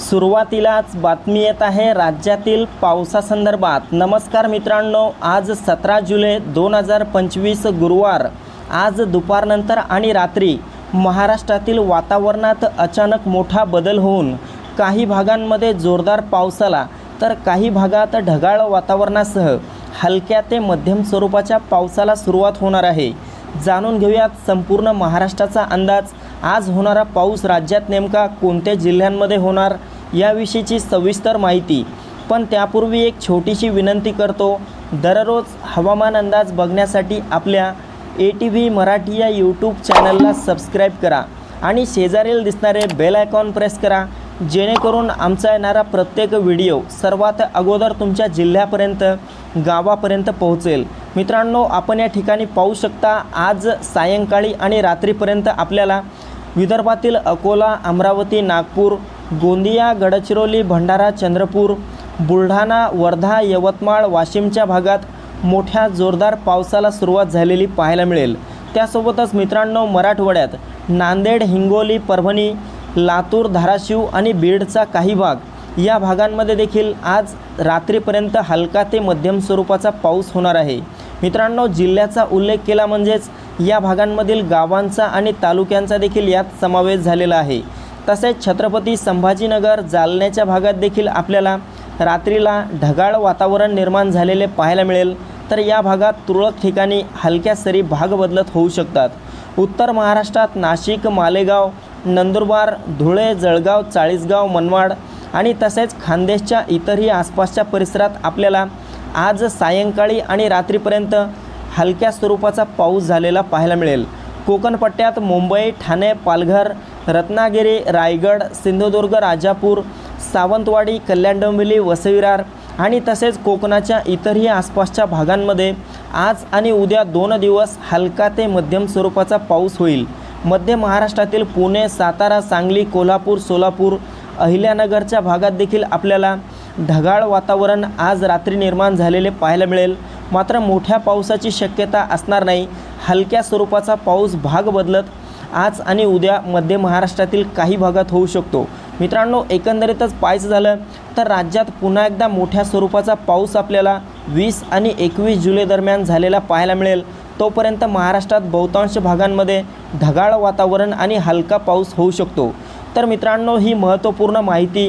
सुरुवातीलाच बातमी येत आहे राज्यातील पावसासंदर्भात. नमस्कार मित्रांनो आज सतरा जुलै दोन हजार पंचवीस गुरुवार. आज दुपारनंतर आणि रात्री महाराष्ट्रातील वातावरणात अचानक मोठा बदल होऊन काही भागांमध्ये जोरदार पाऊस आला तर काही भागात ढगाळ वातावरणासह हलक्या ते मध्यम स्वरूपाच्या पावसाला सुरुवात होणार आहे. जाणून घेऊयात संपूर्ण महाराष्ट्राचा अंदाज. आज होणारा पाऊस राज्यात नेमका कोणत्या जिल्ह्यांमध्ये होणार याविषयीची सविस्तर माहिती. पण त्यापूर्वी एक छोटीशी विनंती करतो. दररोज हवामान अंदाज बघण्यासाठी आपल्या ए टी व्ही मराठी या यूट्यूब चॅनलला सबस्क्राईब करा. आणि शेजारील दिसणारे बेल आयकॉन प्रेस करा. जेणेकरून आमचा येणारा प्रत्येक व्हिडिओ सर्वात अगोदर तुमच्या जिल्ह्यापर्यंत गावापर्यंत पोहोचेल. मित्रांनो आपण या ठिकाणी पाहू शकता आज सायंकाळी आणि रात्रीपर्यंत आपल्याला विदर्भातील अकोला अमरावती नागपूर गोंदिया गडचिरोली भंडारा चंद्रपूर बुलढाणा वर्धा यवतमाळ वाशिमच्या भागात मोठ्या जोरदार पावसाला सुरुवात झालेली पाहायला मिळेल. त्यासोबतच मित्रांनो मराठवाड्यात नांदेड हिंगोली परभणी लातूर धाराशिव आणि बीडचा काही भाग या भागांमध्ये देखील आज रात्रीपर्यंत हलका ते मध्यम स्वरूपाचा पाऊस होणार आहे. मित्रांनो जिल्ह्याचा उल्लेख केला म्हणजेच या भागांमधील गावांचा आणि तालुक्यांचा देखील यात समावेश झालेला आहे. तसेच छत्रपती संभाजीनगर जालन्याच्या भागात देखील आपल्याला रात्रीला ढगाळ वातावरण निर्माण झालेले पाहायला मिळेल. तर या भागात तुरळक ठिकाणी हलक्या सरी भाग बदलत होऊ शकतात. उत्तर महाराष्ट्रात नाशिक मालेगाव नंदुरबार धुळे जळगाव चाळीसगाव मनमाड आणि तसेच खानदेशच्या इतरही आसपासच्या परिसरात आपल्याला आज सायंकाळी आणि रात्रीपर्यंत हलक्या स्वरूपाचा पाऊस झालेला पाहायला मिळेल. कोकणपट्ट्यात मुंबई ठाणे पालघर रत्नागिरी रायगड सिंधुदुर्ग राजापूर सावंतवाडी कल्याण डोंबिवली वसविरार आणि तसेच कोकणाच्या इतरही आसपासच्या भागांमध्ये आज आणि उद्या दोन दिवस हलका ते मध्यम स्वरूपाचा पाऊस होईल. मध्य महाराष्ट्रातील पुणे सातारा सांगली कोल्हापूर सोलापूर अहिल्यानगरच्या भागात देखील आपल्याला ढगाळ वातावरण आज रात्री निर्माण झालेले पाहायला मिळेल. मात्र मोठ्या पावसाची शक्यता असणार नाही. हलक्या स्वरूपाचा पाऊस भाग बदलत आज आणि उद्या मध्य महाराष्ट्रातील काही भागात होऊ शकतो. मित्रांनो एकंदरीतच पाहायचं झालं तर राज्यात पुन्हा एकदा मोठ्या स्वरूपाचा पाऊस आपल्याला वीस आणि एकवीस जुलै दरम्यान झालेला पाहायला मिळेल. तोपर्यंत महाराष्ट्रात बहुतांश भागांमध्ये ढगाळ वातावरण आणि हलका पाऊस होऊ शकतो. तर मित्रांनो ही महत्त्वपूर्ण माहिती